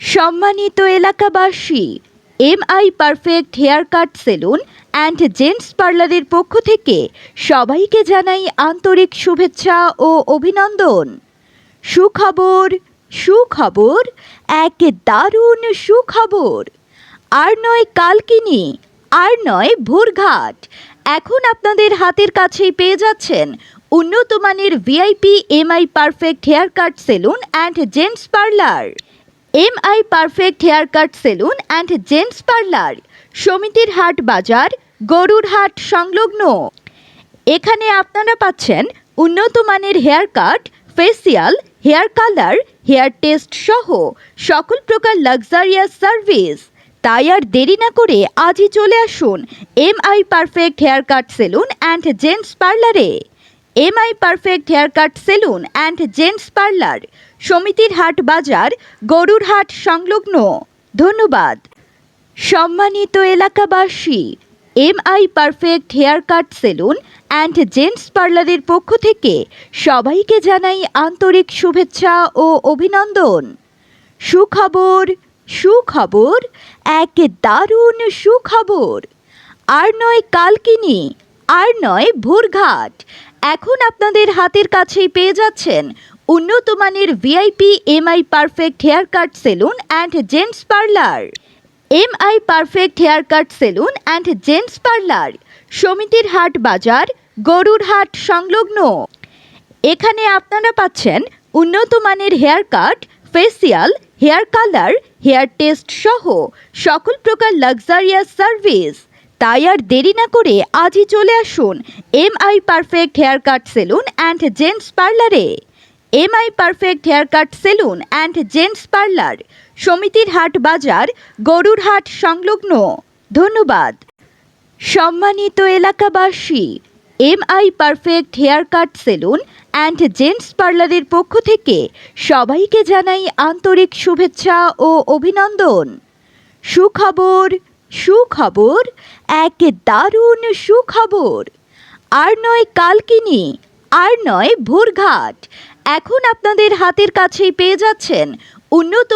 সম্মানিত এলাকাবাসী M I perfect hair cut salon and gents পার্লারের পক্ষ থেকে সবাইকে জানাই আন্তরিক শুভেচ্ছা ও অভিনন্দন। সুখবর সুখবর, এক দারুণ সুখবর। আর নয় কালকিনি, আর নয় ভোরঘাট। এখন আপনাদের হাতের কাছেই পেয়ে যাচ্ছেন উন্নত মানের VIP MI perfect hair cut salon and gents parlour M I perfect hair cut salon and gents parlour সমিতির হাট বাজার গরুর হাট সংলগ্ন এখানে আপনারা পাচ্ছেন উন্নত মানের hair cut facial hair colour hair test সহ সকল প্রকার লাক্সারিয়াস সার্ভিস তাই আর দেরি না করে আজই চলে আসুন M I perfect hair cut salon and gents পার্লারে M I perfect hair cut salon and gents parlour সমিতির হাট বাজার গরুর হাট সংলগ্ন ধন্যবাদ। সম্মানিত এলাকাবাসী M I perfect hair cut salon and gents পার্লারের পক্ষ থেকে সবাইকে জানাই আন্তরিক শুভেচ্ছা ও অভিনন্দন। সুখবর সুখবর, এক দারুণ সুখবর। আর নয় কালকিনি, আর নয় ভোরঘাট এখন আপনাদের হাতের কাছেই পেয়ে যাচ্ছেন উন্নত মানের VIP MI perfect hair cut salon and gents parlour M I perfect hair cut salon and gents parlour সমিতির হাট বাজার, গরুর হাট সংলগ্ন। এখানে আপনারা পাচ্ছেন উন্নত মানের hair cut facial hair colour hair test সহ সকল প্রকার লাক্সারিয়াস সার্ভিস তাই আর দেরি না করে আজই চলে আসুন M I perfect hair cut salon and gents পার্লারে M I perfect hair cut salon and gents parlour সমিতির হাট বাজার, গরুর হাট সংলগ্ন। ধন্যবাদ। সম্মানিত এলাকাবাসী M I perfect hair cut salon and gents পার্লারের পক্ষ থেকে সবাইকে জানাই আন্তরিক শুভেচ্ছা ও অভিনন্দন। সুখবর সুখবর, এক দারুণ সুখবর। আর নয় কালকিনি, আর নয় ভোরঘাট। এখন আপনাদের হাতের কাছেই পেয়ে যাচ্ছেন উন্নত